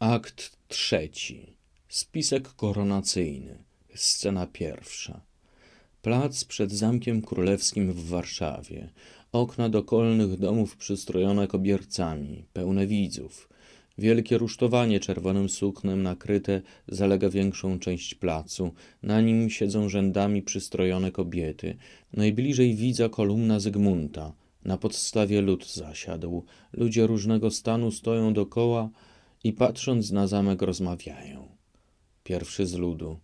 Akt trzeci. Spisek koronacyjny. Scena pierwsza. Plac przed Zamkiem Królewskim w Warszawie. Okna dokolnych domów przystrojone kobiercami, pełne widzów. Wielkie rusztowanie czerwonym suknem nakryte zalega większą część placu. Na nim siedzą rzędami przystrojone kobiety. Najbliżej widza kolumna Zygmunta. Na podstawie lud zasiadł. Ludzie różnego stanu stoją dokoła i patrząc na zamek rozmawiają. Pierwszy z ludu.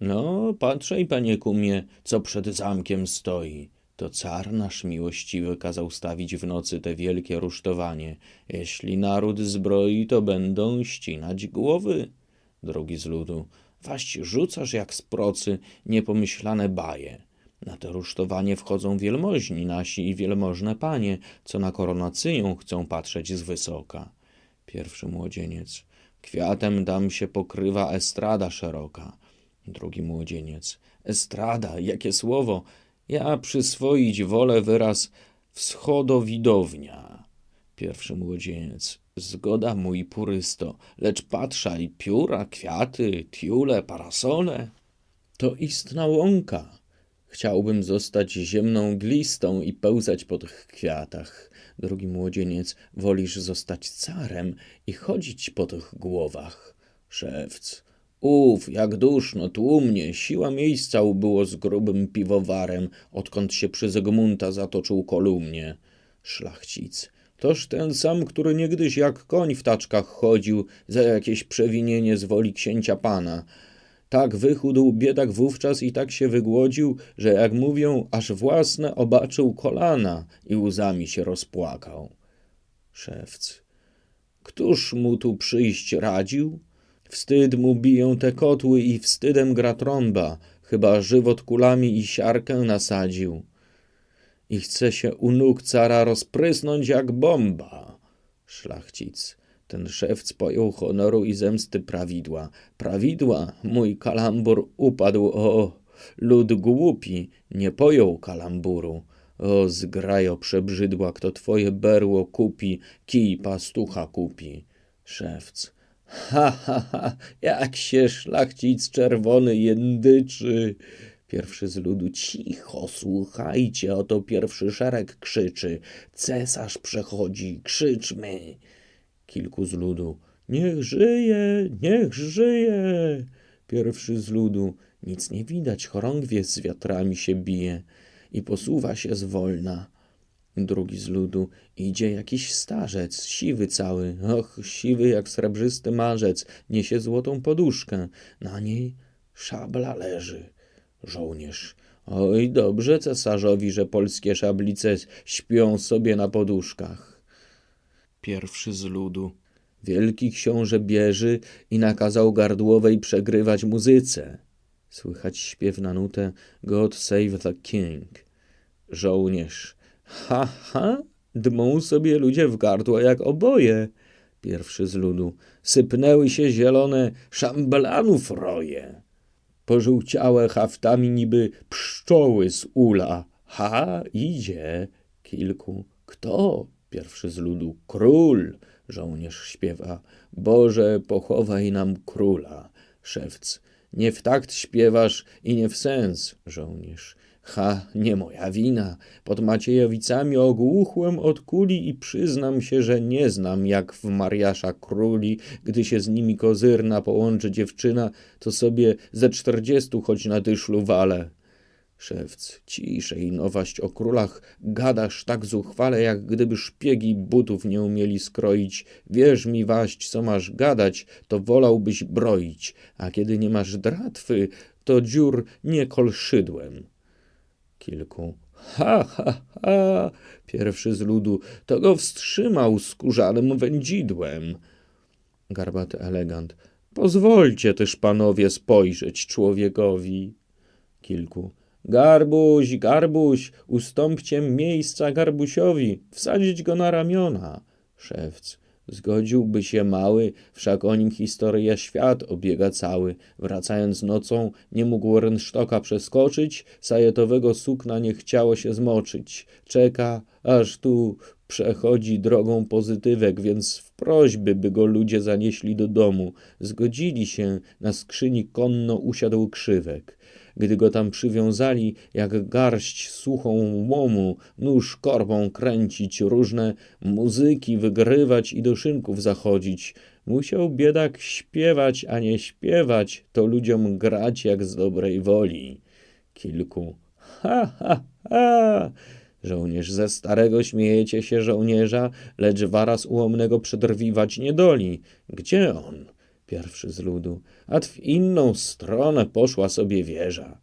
No, patrzaj, panie kumie, co przed zamkiem stoi. To car nasz miłościwy kazał stawić w nocy te wielkie rusztowanie. Jeśli naród zbroi, to będą ścinać głowy. Drugi z ludu. Waść rzucasz jak z procy niepomyślane baje. Na te rusztowanie wchodzą wielmoźni nasi i wielmożne panie, co na koronacyję chcą patrzeć z wysoka. Pierwszy młodzieniec. Kwiatem dam się pokrywa estrada szeroka. Drugi młodzieniec. Estrada, jakie słowo! Ja przyswoić wolę wyraz wschodowidownia. Pierwszy młodzieniec. Zgoda mój purysto, lecz patrzaj, pióra, kwiaty, tiule, parasole. To istna łąka. Chciałbym zostać ziemną glistą i pełzać po tych kwiatach. Drugi młodzieniec, wolisz zostać carem i chodzić po tych głowach. Szewc. Ów, jak duszno, tłumnie, siła miejsca ubyło z grubym piwowarem, odkąd się przy Zygmunta zatoczył kolumnie. Szlachcic. Toż ten sam, który niegdyś jak koń w taczkach chodził za jakieś przewinienie z woli księcia pana. Tak wychudł biedak wówczas i tak się wygłodził, że jak mówią, aż własne obaczył kolana i łzami się rozpłakał. Szewc. Któż mu tu przyjść radził? Wstyd mu biją te kotły i wstydem gra trąba, chyba żywot kulami i siarkę nasadził. I chce się u nóg cara rozprysnąć jak bomba. Szlachcic. Ten szewc pojął honoru i zemsty prawidła. Prawidła, mój kalambur upadł, o, lud głupi, nie pojął kalamburu. O, zgrajo przebrzydła, kto twoje berło kupi, kij pastucha kupi. Szewc. Ha, ha, ha, jak się szlachcic czerwony jędyczy. Pierwszy z ludu, cicho, słuchajcie, oto pierwszy szereg krzyczy. Cesarz przechodzi, krzyczmy. Kilku z ludu, niech żyje, niech żyje. Pierwszy z ludu, nic nie widać, chorągwie z wiatrami się bije i posuwa się zwolna. Drugi z ludu, idzie jakiś starzec, siwy cały, och, siwy jak srebrzysty marzec, niesie złotą poduszkę, na niej szabla leży. Żołnierz, oj, dobrze cesarzowi, że polskie szablice śpią sobie na poduszkach. Pierwszy z ludu. Wielki książę bieży i nakazał gardłowej przegrywać muzyce. Słychać śpiew na nutę God save the king. Żołnierz. Ha, ha, dmą sobie ludzie w gardło jak oboje. Pierwszy z ludu. Sypnęły się zielone szambelanów roje. Pożółciałe haftami niby pszczoły z ula. Ha, idzie. Kilku. Kto? Pierwszy z ludu. Król. Żołnierz śpiewa. Boże, pochowaj nam króla. Szewc. Nie w takt śpiewasz i nie w sens. Żołnierz. Ha, nie moja wina. Pod Maciejowicami ogłuchłem od kuli i przyznam się, że nie znam jak w Mariasza króli, gdy się z nimi kozyrna połączy dziewczyna, to sobie ze czterdziestu choć na dyszlu wale. Szewc, ciszej, nowaść o królach, gadasz tak zuchwale, jak gdyby szpiegi butów nie umieli skroić. Wierz mi, waść, co masz gadać, to wolałbyś broić, a kiedy nie masz dratwy, to dziur nie kol szydłem. Kilku. Ha, ha, ha! Pierwszy z ludu, to go wstrzymał skórzanym wędzidłem. Garbaty elegant. Pozwólcie też panowie spojrzeć człowiekowi. Kilku. Garbuś, garbuś, ustąpcie miejsca garbusiowi, wsadzić go na ramiona. Szewc. Zgodziłby się mały, wszak o nim historia świat obiega cały. Wracając nocą, nie mógł rynsztoka przeskoczyć, sajetowego sukna nie chciało się zmoczyć. Czeka, aż tu przechodzi drogą pozytywek, więc w prośby, by go ludzie zanieśli do domu, zgodzili się, na skrzyni konno usiadł krzywek. Gdy go tam przywiązali, jak garść suchą łomu, nóż korbą kręcić, różne muzyki wygrywać i do szynków zachodzić, musiał biedak śpiewać, a nie śpiewać, to ludziom grać jak z dobrej woli. Kilku ha, ha, ha! Żołnierz ze starego śmiejecie się żołnierza, lecz waraz ułomnego przedrwiwać nie doli. Gdzie on? Pierwszy z ludu. A w inną stronę poszła sobie wieża.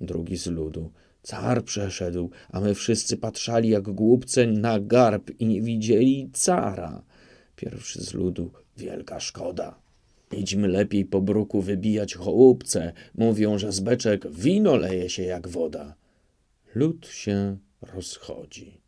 Drugi z ludu. Car przeszedł, a my wszyscy patrzali jak głupce na garb i nie widzieli cara. Pierwszy z ludu. Wielka szkoda. Idźmy lepiej po bruku wybijać chołupce. Mówią, że z beczek wino leje się jak woda. Lud się rozchodzi.